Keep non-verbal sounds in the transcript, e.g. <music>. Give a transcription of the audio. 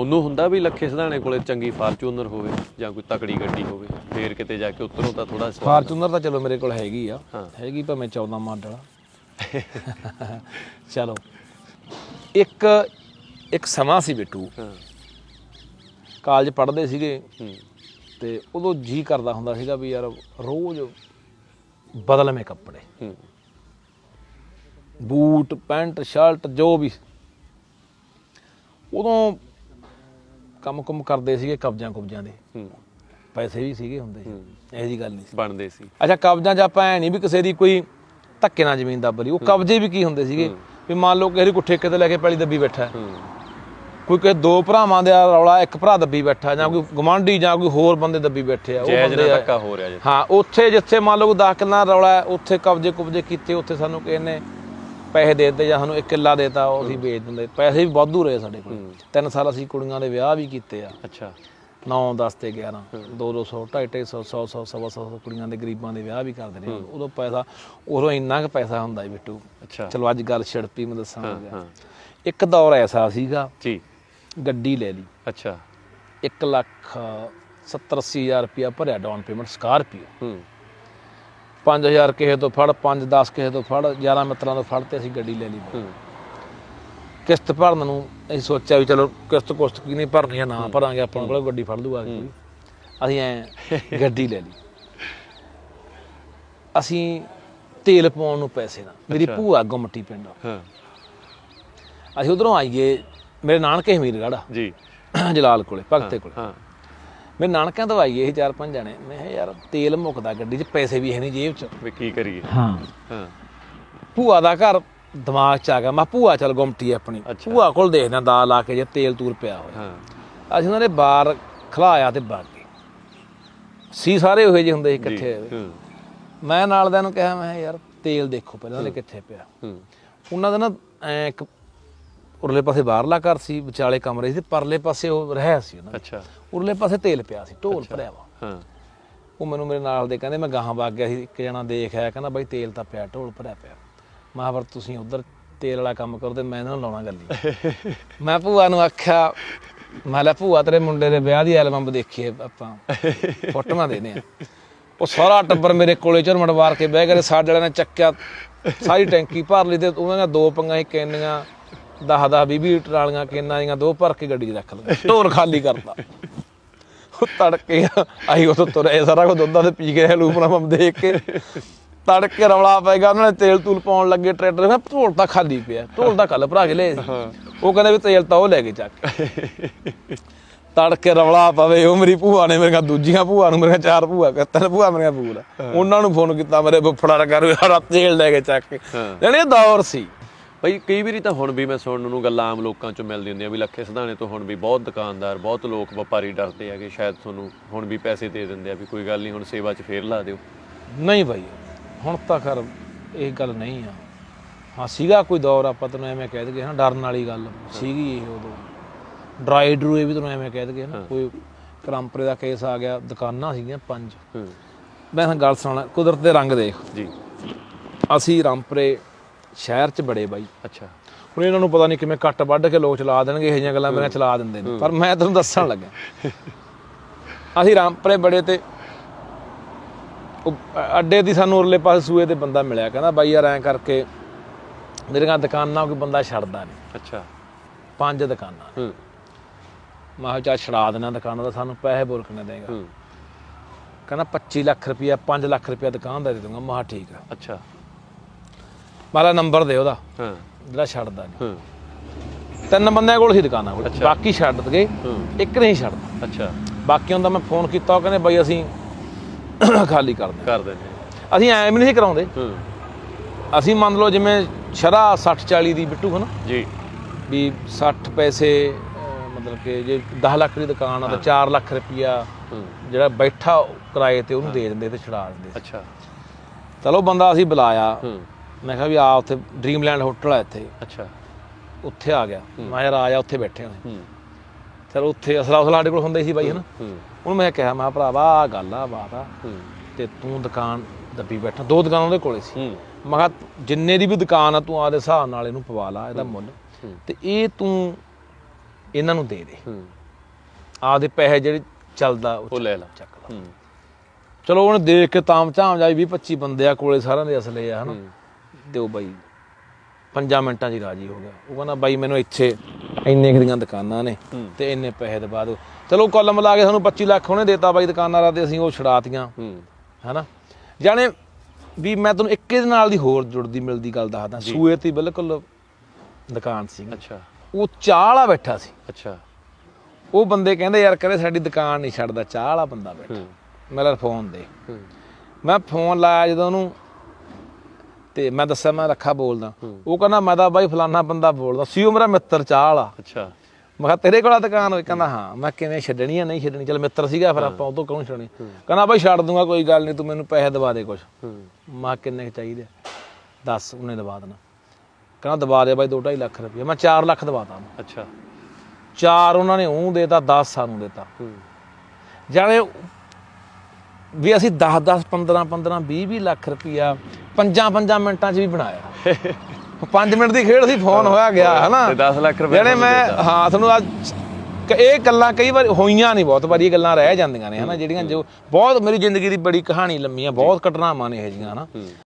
ਉਹਨੂੰ ਹੁੰਦਾ ਵੀ ਲੱਖੇ ਸਿਧਾਣੇ ਕੋਲੇ ਚੰਗੀ ਫਾਰਚੂਨਰ ਹੋਵੇ ਜਾਂ ਕੋਈ ਤਕੜੀ ਗੱਡੀ ਹੋਵੇ ਫੇਰ ਕਿਤੇ ਜਾ ਕੇ ਉਤਰੋਂ ਤਾਂ ਥੋੜਾ ਫਾਰਚੂਨਰ ਤਾਂ ਚਲੋ ਮੇਰੇ ਕੋਲ ਹੈਗੀ ਆ। ਹੈਗੀ ਭਾਵੇਂ 14 ਮਾਡਲ <laughs> ਚਲੋ। ਇੱਕ ਇੱਕ ਸਮਾਂ ਸੀ ਬਿੱਟੂ। ਕਾਲਜ ਪੜ੍ਹਦੇ ਸੀਗੇ ਤੇ ਉਦੋਂ ਜੀ ਕਰਦਾ ਹੁੰਦਾ ਸੀਗਾ ਵੀ ਯਾਰ ਰੋਜ਼ ਬਦਲਵੇਂ ਕੱਪੜੇ। ਬੂਟ ਪੈਂਟ ਸ਼ਰਟ ਜੋ ਵੀ। ਉਦੋਂ ਕੰਮ ਕੁਮ ਕਰਦੇ ਸੀਗੇ ਕਬਜ਼ਾਂ ਕੁਬਜ਼ਾਂ ਦੇ। ਹੂੰ। ਪੈਸੇ ਵੀ ਸੀਗੇ ਹੁੰਦੇ ਸੀ। ਇਹੋ ਜੀ ਗੱਲ ਨਹੀਂ ਸੀ। ਬਣਦੇ ਸੀ। ਅੱਛਾ ਕਬਜ਼ਾਂ 'ਚ ਆਪਾਂ ਐ ਨਹੀਂ ਵੀ ਕਿਸੇ ਦੀ ਕੋਈ ਧੱਕੇ ਨਾਲ ਜ਼ਮੀਨ ਦੱਬ ਲਈ। ਉਹ ਕਬਜ਼ੇ ਵੀ ਕੀ ਹੁੰਦੇ ਸੀਗੇ? ਵੀ ਮੰਨ ਲਓ ਕਿਸੇ ਕੋਈ ਠੇਕੇ ਤੇ ਲੈ ਕੇ ਪੈਲੀ ਦੱਬੀ ਬੈਠਾ। ਕੋਈ ਕਿਸੇ ਦੋ ਭਰਾਵਾਂ ਦਾ ਰੌਲਾ ਇੱਕ ਭਰਾ ਦੱਬੀ ਬੈਠਾ ਜਾਂ ਕੋਈ ਗਵਾਂਢੀ ਜਾਂ ਕੋਈ ਹੋਰ ਬੰਦੇ ਦੱਬੀ ਬੈਠੇ ਆ ਉਹ ਬੰਦੇ। ਧੱਕਾ ਹੋ ਰਿਹਾ ਜੀ। ਹਾਂ ਉੱਥੇ ਜਿੱਥੇ ਮੰਨ ਲਓ 10 ਕਿੱਲਾ ਰੌਲਾ ਉੱਥੇ ਕਬਜ਼ੇ ਕੁਬਜ਼ੇ ਕੀਤੇ ਉੱਥੇ ਸਾਨੂੰ ਕਿਸੇ ਨੇ ਪੈਸੇ ਦੇ ਦਿੱਤੇ ਜਾਂ ਸਾਨੂੰ ਇੱਕ ਕਿੱਲਾ ਦੇਤਾ ਉਹ ਅਸੀਂ ਵੇਚ ਦਿੰਦੇ। ਪੈਸੇ ਵੀ ਵਾਧੂ ਰਹੇ ਸਾਡੇ ਕੋਲ। ਤਿੰਨ ਸਾਲ ਅਸੀਂ ਕੁੜੀਆਂ ਦੇ ਵਿਆਹ ਵੀ ਕੀਤੇ ਆ। ਅੱਛਾ। 9 10 ਤੇ 11 2 200 250 100 100 100 ਸਵਾ ਸੌ ਕੁੜੀਆਂ ਦੇ ਗਰੀਬਾਂ ਦੇ ਵਿਆਹ ਵੀ ਕਰਦੇ ਨੇ ਉਦੋਂ ਪੈਸਾ ਉਦੋਂ ਇੰਨਾ ਕੁ ਪੈਸਾ ਹੁੰਦਾ ਸੀ ਬਿੱਟੂ। ਅੱਛਾ। ਚਲੋ ਅੱਜ ਗੱਲ ਛਿੜਪੀ ਮੈਂ ਦੱਸਾਂ ਇੱਕ ਦੌਰ ਐਸਾ ਸੀਗਾ ਜੀ। ਗੱਡੀ ਲੈ ਲਈ। ਅੱਛਾ। 1 ਲੱਖ 70 80 ਹਜ਼ਾਰ ਰੁਪਇਆ ਭਰਿਆ ਡਾਊਨ ਪੇਮੈਂਟ ਸਕਾਰਪੀਓ। ਹੂੰ। 5000 ਕਿਸੇ ਤੋਂ ਫੜ 5 10 ਕਿਸੇ ਤੋਂ ਫੜ 11 ਮਿੱਤਰਾਂ ਤੋਂ ਫੜ ਤੇ ਅਸੀਂ ਗੱਡੀ ਲੈ ਲਈ। ਕਿਸ਼ਤ ਭਰਨ ਨੂੰ ਅਸੀਂ ਸੋਚਿਆ ਵੀ ਚਲੋ ਕਿਸ਼ਤ ਕੁਸ਼ਤ ਕੀ ਨਹੀਂ ਭਰਨੀ ਆ ਨਾ ਭਰਾਂਗੇ ਆਪਾਂ ਕੋਲ ਗੱਡੀ ਫੜ ਲੂਗਾ ਕੋਈ ਅਸੀਂ ਐ ਗੱਡੀ ਲੈ ਲਈ। ਅਸੀਂ ਤੇਲ ਪਾਉਣ ਨੂੰ ਪੈਸੇ ਨਾ ਮੇਰੀ ਭੂਆ ਗੁੰਮਟੀ ਪਿੰਡ। ਹਾਂ। ਅਸੀਂ ਉਧਰੋਂ ਆਈਏ ਮੇਰੇ ਨਾਨਕੇ ਹਮੀਰਗੜ੍ਹ ਜੀ। ਜਲਾਲ ਕੋਲੇ ਭਗਤੇ ਕੋਲੇ। ਹਾਂ। ਮੇਰੇ ਨਾਨਕਿਆਂ ਤੋਂ ਇਹ ਚਾਰ ਪੰਜ ਜਣੇ। ਮੈਂ ਕਿਹਾ ਯਾਰ ਤੇਲ ਮੁੱਕਦਾ ਗੱਡੀ 'ਚ ਪੈਸੇ ਵੀ ਹੈ ਨਹੀਂ ਜੇਬ 'ਚ। ਵੀ ਕੀ ਕਰੀਏ? ਹਾਂ। ਹਾਂ। ਭੂਆ ਦਾ ਘਰ ਦਿਮਾਗ 'ਚ ਆ ਗਿਆ। ਮੈਂ ਭੂਆ ਚੱਲ ਗੁੰਮਟੀ ਆਪਣੀ। ਭੂਆ ਕੋਲ ਦੇਖਦੇ ਦਾ ਲਾ ਕੇ ਜੇ ਤੇਲ ਤੂਰ ਪਿਆ ਹੋਇਆ। ਹਾਂ। ਅਸੀਂ ਉਹਨਾਂ ਦੇ ਬਾਹਰ ਖਲਾਇਆ ਤੇ ਬਾਗ ਗਏ। ਸੀ ਸਾਰੇ ਉਹੇ ਜਿਹੇ ਹੁੰਦੇ ਸੀ ਇਕੱਠੇ ਮੈਂ ਨਾਲ ਦਿਆਂ ਨੂੰ ਕਿਹਾ ਮੈਂ ਯਾਰ ਤੇਲ ਦੇਖੋ ਪਹਿਲਾਂ ਦੇ ਕਿੱਥੇ ਪਿਆ? ਹੂੰ। ਉਹਨਾਂ ਦਾ ਨਾ ਐਂ ਇੱਕ ਉਰਲੇ ਪਾਸੇ ਬਾਹਰਲਾ ਘਰ ਸੀ ਵਿਚਾਲੇ ਕਮਰੇ ਸੀ ਪਰਲੇ ਪਾਸੇ ਉਹ ਰਹਿਆ ਸੀ ਉਹਨਾਂ ਦਾ ਅੱਛਾ। ਉਰਲੇ ਪਾਸੇ ਤੇਲ ਪਿਆ ਸੀ ਢੋਲ ਭਰਿਆ ਵਾ। ਹਾਂ। ਉਹ ਮੈਨੂੰ ਮੇਰੇ ਨਾਲ ਦੇ ਕਹਿੰਦੇ ਮੈਂ ਗਾਹਾਂ ਵਗ ਗਿਆ ਸੀ ਇੱਕ ਜਣਾ ਦੇਖ ਆਇਆ ਕਹਿੰਦਾ ਬਾਈ ਤੇਲ ਤਾਂ ਪਿਆ ਢੋਲ ਭਰਿਆ ਪਿਆ। ਮੈਂ ਪਰ ਤੁਸੀਂ ਉਧਰ ਤੇਲ ਵਾਲਾ ਕੰਮ ਕਰੋ ਤੇ ਮੈਂ ਇਹਨਾਂ ਨੂੰ ਲਾਉਣਾ ਗੱਲੀ। <laughs> ਮੈਂ ਭੂਆ ਨੂੰ ਆਖਿਆ ਮੈਂ ਲੈ ਭੂਆ ਤੇਰੇ ਮੁੰਡੇ ਦੇ ਵਿਆਹ ਦੀ ਐਲਬਮ ਦੇਖੀਏ ਆਪਾਂ ਫੋਟੋਆਂ ਦੇਨੇ ਆ। ਉਹ ਸਾਰਾ ਟੱਬਰ ਮੇਰੇ ਕੋਲੇ ਝਰਮੜ ਵਾਰ ਕੇ ਬਹਿ ਗਏ ਸਾਡੇ ਵਾਲਿਆਂ ਨੇ ਚੱਕਿਆ ਸਾਰੀ ਟੈਂਕੀ ਭਰ ਲਈ ਤੇ ਉਹਨਾਂ ਨੇ ਦੋ ਪੰਗਾਂ ਹੀ ਕੈਨੀਆਂ 10 10 20 20 ਟਰਾਲੀਆਂ ਕੇਨਾਂ ਦੀਆਂ ਦੋ ਭਰ ਕੇ ਗੱਡੀ 'ਚ ਰੱਖ ਲਈਆਂ। ਢੋਲ ਖਾਲੀ ਕਰਤਾ। ਉਹ ਤੜਕੇ ਆਈ ਉਹ ਤੁਰੇ ਸਾਰਾ ਕੁਝ ਦੁੱਧਾਂ ਤੇ ਪੀ ਕੇ ਲੂਪਣਾ ਪੰਮ ਦੇਖ ਕੇ। ਤੜਕੇ ਰੌਲਾ ਪੈ ਗਿਆ ਉਹਨਾਂ ਨੇ ਤੇਲ ਤੂਲ ਪਾਉਣ ਲੱਗੇ ਟਰੈਕਟਰ ਮੈਂ ਢੋਲ ਤਾਂ ਖਾਲੀ ਪਿਆ ਢੋਲ ਤਾਂ ਕੱਲ ਭਰਾ ਕੇ ਲਏ ਉਹ ਕਹਿੰਦੇ ਵੀ ਤੇਲ ਤਾਂ ਉਹ ਲੈ ਕੇ ਚੱਕ। ਤੜਕੇ ਰੌਲਾ ਪਵੇ ਉਹ ਮੇਰੀ ਭੂਆ ਨੇ ਮੇਰੀਆਂ ਦੂਜੀਆਂ ਭੂਆ ਨੂੰ ਮੇਰੀਆਂ ਚਾਰ ਭੂਆ ਤਿੰਨ ਭੂਆ ਮੇਰੀਆਂ ਭੂਆ ਉਹਨਾਂ ਨੂੰ ਫੋਨ ਕੀਤਾ ਮੇਰੇ ਰਗਾ ਯਾਰ ਆਹ ਤੇਲ ਲੈ ਕੇ ਚੱਕ। ਇਹ ਦੌਰ ਸੀ। ਭਾਈ ਕਈ ਵਾਰੀ ਤਾਂ ਹੁਣ ਵੀ ਮੈਂ ਸੁਣਨ ਨੂੰ ਗੱਲਾਂ ਆਮ ਲੋਕਾਂ ਚੋਂ ਮਿਲਦੀ ਹੁੰਦੀਆਂ ਵੀ ਲੱਖੇ ਸਿਧਾਣੇ ਤੋਂ ਹੁਣ ਵੀ ਬਹੁਤ ਦੁਕਾਨਦਾਰ ਬਹੁਤ ਲੋਕ ਵਪਾਰੀ ਡਰਦੇ ਆ ਕਿ ਸ਼ਾਇਦ ਤੁਹਾਨੂੰ ਹੁਣ ਵੀ ਪੈਸੇ ਦੇ ਦਿੰਦੇ ਆ ਵੀ ਕੋਈ ਗੱਲ ਨਹੀਂ ਹੁਣ ਸੇਵਾ 'ਚ ਫੇਰ ਲਾ ਦਿਓ। ਨਹੀਂ ਭਾਈ ਹੁਣ ਤਾਂ ਕਰ ਇਹ ਗੱਲ ਨਹੀਂ ਆ। ਹਾਂ ਸੀਗਾ ਕੋਈ ਦੌਰ ਆਪਾਂ ਤੈਨੂੰ ਐਵੇਂ ਕਹਿ ਦਗੇ ਨਾ ਡਰਨ ਵਾਲੀ ਗੱਲ ਸੀਗੀ ਇਹ ਉਦੋਂ। ਡਰਾਈ ਡਰੂਏ ਵੀ ਤੈਨੂੰ ਐਵੇਂ ਕਹਿ ਦਗੇ ਨਾ ਕੋਈ ਕਰੰਪਰੇ ਦਾ ਕੇਸ ਆ ਗਿਆ ਦੁਕਾਨਾਂ ਸੀਗੀਆਂ ਪੰਜ। ਮੈਂ ਗੱਲ ਸੁਣਾ ਕੁਦਰਤ ਦੇ ਰੰਗ ਦੇਖ। ਜੀ। ਅਸੀਂ ਰਾਮਪਰੇ ਸ਼ਹਿਰ 'ਚ ਬੜੇ ਬਾਈ। ਅੱਛਾ। ਹੁਣ ਇਹਨਾਂ ਨੂੰ ਪਤਾ ਨਹੀਂ ਕਿਵੇਂ ਕੱਟ ਵੱਢ ਕੇ ਲੋਕ ਚਲਾ ਦੇਣਗੇ ਇਹ ਜਿਹੀਆਂ ਗੱਲਾਂ ਮੇਰੇ ਚਲਾ ਦਿੰਦੇ ਨੇ। ਪਰ ਮੈਂ ਤੁਹਾਨੂੰ ਦੱਸਣ ਲੱਗਾ ਅਸੀਂ ਰਾਮਪਰੇ ਬੜੇ ਤੇ ਅੱਡੇ ਦੀ ਸਾਨੂੰ ਉਰਲੇ ਪਾਸੇ ਸੂਏ ਤੇ ਬੰਦਾ ਮਿਲਿਆ ਕਹਿੰਦਾ ਬਾਈ ਯਾਰ ਐਂ ਕਰਕੇ ਮੇਰੀਆਂ ਦੁਕਾਨਾਂ ਕੋਈ ਬੰਦਾ ਛੱਡਦਾ ਨਹੀਂ ਅੱਛਾ। ਪੰਜ ਦੁਕਾਨਾਂ ਹੂੰ। ਮੈਂ ਕਿਹਾ ਚੱਲ ਛੜਾ ਦੇਣਾ ਦੁਕਾਨਾਂ ਦਾ ਸਾਨੂੰ ਪੈਸੇ ਬੋਲ ਕਿੰਨੇ ਦੇਗਾ। ਹੂੰ। ਕਹਿੰਦਾ 25 ਲੱਖ ਰੁਪਇਆ 5 ਲੱਖ ਰੁਪਇਆ ਦੁਕਾਨ ਦਾ ਦੇ ਦੂੰਗਾ ਮੈਂ ਕਿਹਾ ਠੀਕ ਆ। ਅੱਛਾ। ਮਾਲਾ ਨੰਬਰ ਦੇ ਉਹਦਾ। ਹਾਂ। ਜਿਹੜਾ ਛੱਡਦਾ ਨਹੀਂ ਹੂੰ। ਤਿੰਨ ਬੰਦਿਆਂ ਕੋਲ ਸੀ ਦੁਕਾਨਾਂ ਕੋਲ। ਬਾਕੀ ਛੱਡ ਗਏ। ਇੱਕ ਨਹੀਂ ਛੱਡਦਾ। ਅੱਛਾ। ਬਾਕੀਆਂ ਦਾ ਮੈਂ ਫੋਨ ਕੀਤਾ ਉਹ ਕਹਿੰਦੇ ਬਾਈ ਅਸੀਂ <coughs> ਖਾਲੀ ਕਰ ਦਿੰਦੇ। ਕਰ ਦਿੰਦੇ। ਅਸੀਂ ਐਂ ਵੀ ਨਹੀਂ ਕਰਾਉਂਦੇ। ਹੂੰ। ਅਸੀਂ ਮੰਨ ਲਓ ਜਿਵੇਂ ਸ਼ਰਾ 60 40 ਦੀ ਬਿੱਟੂ ਹਨਾ। ਜੀ। ਵੀ 60 ਪੈਸੇ ਮਤਲਬ ਕਿ ਜੇ 10 ਲੱਖ ਦੀ ਦੁਕਾਨ ਆ ਤਾਂ 4 ਲੱਖ ਰੁਪਇਆ ਜਿਹੜਾ ਬੈਠਾ ਕਿਰਾਏ ਤੇ ਉਹਨੂੰ ਦੇ ਦਿੰਦੇ ਤੇ ਛੁਡਾ ਦਿੰਦੇ ਅੱਛਾ। ਚਲੋ ਬੰਦਾ ਅਸੀਂ ਬੁਲਾਇਆ। ਹੂੰ। ਮੈਂ ਕਿਹਾ ਵੀ ਆ ਉੱਥੇ ਡ੍ਰੀਮਲੈਂਡ ਹੋਟਲ ਆ ਇੱਥੇ। ਅੱਛਾ। ਉੱਥੇ ਆ ਗਿਆ। ਮੈਂ ਯਾਰ ਆ ਜਾ ਉੱਥੇ ਬੈਠੇ ਹਾਂ। ਚਲੋ ਉੱਥੇ ਅਸਲਾ ਉਸਲਾ ਸਾਡੇ ਕੋਲ ਹੁੰਦਾ ਸੀ ਬਾਈ ਹਨਾ? ਉਹਨੂੰ ਮੈਂ ਕਿਹਾ ਮੈਂ ਭਰਾਵਾ ਆ ਗੱਲ ਆ ਬਾਤ ਆ। ਤੇ ਤੂੰ ਦੁਕਾਨ ਦੱਬੀ ਬੈਠਾ। ਦੋ ਦੁਕਾਨਾਂ ਉਹਦੇ ਕੋਲੇ ਸੀ। ਮੈਂ ਕਿਹਾ ਜਿੰਨੇ ਦੀ ਵੀ ਦੁਕਾਨ ਆ ਤੂੰ ਆਦੇ ਹਿਸਾਬ ਨਾਲ ਇਹਨੂੰ ਪਵਾ ਲਾ ਇਹਦਾ ਮੁੱਲ। ਤੇ ਇਹ ਤੂੰ ਇਹਨਾਂ ਨੂੰ ਦੇ ਦੇ। ਹੂੰ। ਆਪਦੇ ਪੈਸੇ ਜਿਹੜੇ ਚੱਲਦਾ ਉਹ ਲੈ ਲਾ। ਚੱਕ ਲਾ। ਚਲੋ ਉਹਨੇ ਦੇਖ ਕੇ ਤਾਮ ਝਾਮ ਜਾਈ 20 25 ਬੰਦੇ ਆ ਕੋਲੇ ਸਾਰਿਆਂ ਦੇ ਅਸਲੇ ਆ ਹਨਾ? ਹੂੰ ਦਿਓ ਬਾਈ ਪੰਜਾਂ ਮਿੰਟਾਂ 'ਚ ਹੀ ਰਾਜੀ ਹੋ ਗਿਆ। ਉਹ ਕਹਿੰਦਾ ਬਾਈ ਮੈਨੂੰ ਇੱਥੇ ਇੰਨੇ ਦੀਆਂ ਦੁਕਾਨਾਂ ਨੇ। ਤੇ ਇੰਨੇ ਪੈਸੇ ਦਵਾ ਦਿਓ। ਚਲੋ ਕੁੱਲ ਮਿਲਾ ਕੇ ਸਾਨੂੰ 25 ਲੱਖ ਉਹਨੇ ਦੇਤਾ ਬਾਈ ਦੁਕਾਨਾਂ ਦਾ ਤੇ ਅਸੀਂ ਉਹ ਛੜਾਤੀਆਂ ਹੂੰ। ਹਨਾ? ਜਾਣੇ ਵੀ ਮੈਂ ਤੁਹਾਨੂੰ ਇੱਕ ਇਹਦੇ ਨਾਲ ਦੀ ਹੋਰ ਜੁੜਦੀ ਮਿਲਦੀ ਗੱਲ ਦੱਸਦਾ। ਸੂਏ ਤੇ ਬਿਲਕੁਲ ਦੁਕਾਨ ਸੀ। ਅੱਛਾ। ਉਹ ਚਾਹ ਵਾਲਾ ਬੈਠਾ ਸੀ। ਅੱਛਾ। ਉਹ ਬੰਦੇ ਕਹਿੰਦੇ ਯਾਰ ਕਹਿੰਦੇ ਸਾਡੀ ਦੁਕਾਨ ਨਹੀਂ ਛੱਡਦਾ। ਚਾਹ ਵਾਲਾ ਬੰਦਾ ਬੈਠਾ। ਮੇਰਾ ਫੋਨ ਦੇ। ਮੈਂ ਫੋਨ ਲਾਇਆ ਜਦੋਂ ਉਹਨੂੰ ਤੇ ਮੈਂ ਦੱਸਿਆ ਮੈਂ ਰੱਖਾ ਬੋਲਦਾ। ਉਹ ਕਹਿੰਦਾ ਮੈਂ ਤਾਂ ਬਾਈ ਫਲਾਨਾ ਬੰਦਾ ਬੋਲਦਾ। ਸੀ ਉਹ ਮੇਰਾ ਮਿੱਤਰ ਚਾਹ ਵਾਲਾ ਅੱਛਾ। ਮੈਂ ਕਿਹਾ ਤੇਰੇ ਕੋਲ ਆ ਦੁਕਾਨ ਹੋਈ? ਕਹਿੰਦਾ ਹਾਂ। ਮੈਂ ਕਿਵੇਂ ਛੱਡਣੀ ਆ ਨਹੀਂ ਛੱਡਣੀ? ਚਲ ਮਿੱਤਰ ਸੀਗਾ ਫਿਰ ਆਪਾਂ ਉਹ ਤੋਂ ਕੌਣ ਛੱਡਣੀ? ਕਹਿੰਦਾ ਬਾਈ ਛੱਡ ਦੂੰਗਾ ਕੋਈ ਗੱਲ ਨਹੀਂ ਤੂੰ ਮੈਨੂੰ ਪੈਸੇ ਦਵਾ ਦੇ ਕੁਛ। ਮੈਂ ਕਿੰਨੇ ਚਾਹੀਦੇ? ਦੱਸ ਉਹਨੇ ਦਵਾ ਦੇਣਾ। ਕਹਿੰਦਾ ਦਵਾ ਦੇ ਬਾਈ 2.5 ਲੱਖ ਰੁਪਏ ਮੈਂ 4 ਲੱਖ ਦਵਾਤਾ ਅੱਛਾ। ਚਾਰ ਉਹਨਾਂ ਨੇ ਉਹ ਦੇਤਾ 10 ਸਾਨੂੰ ਦੇਤਾ। ਜਾਣੇ ਵੀ ਅਸੀਂ 10 10 15 15 20 20 ਲੱਖ ਰੁਪਇਆ ਪੰਜਾਂ ਪੰਜਾਂ ਮਿੰਟਾਂ 'ਚ ਵੀ ਬਣਾਇਆ। <laughs> 5 ਮਿੰਟ ਦੀ ਖੇਡ ਸੀ ਫੋਨ ਹੋਇਆ ਗਿਆ ਹਨਾ? ਤੇ 10 ਲੱਖ ਰੁਪਏ ਜਿਹੜੇ ਮੈਂ। ਹਾਂ ਤੁਹਾਨੂੰ ਅੱਜ ਇਹ ਗੱਲਾਂ ਕਈ ਵਾਰ ਹੋਈਆਂ ਨਹੀਂ ਬਹੁਤ ਵਾਰੀ ਇਹ ਗੱਲਾਂ ਰਹਿ ਜਾਂਦੀਆਂ ਨੇ ਹਨਾ? ਜਿਹੜੀਆਂ ਜੋ ਬਹੁਤ ਮੇਰੀ ਜ਼ਿੰਦਗੀ ਦੀ ਬੜੀ ਕਹਾਣੀ ਲੰਮੀ ਆ ਬਹੁਤ ਘਟਨਾਵਾਂ ਨੇ ਇਹ ਜੀਆਂ ਹਨਾ?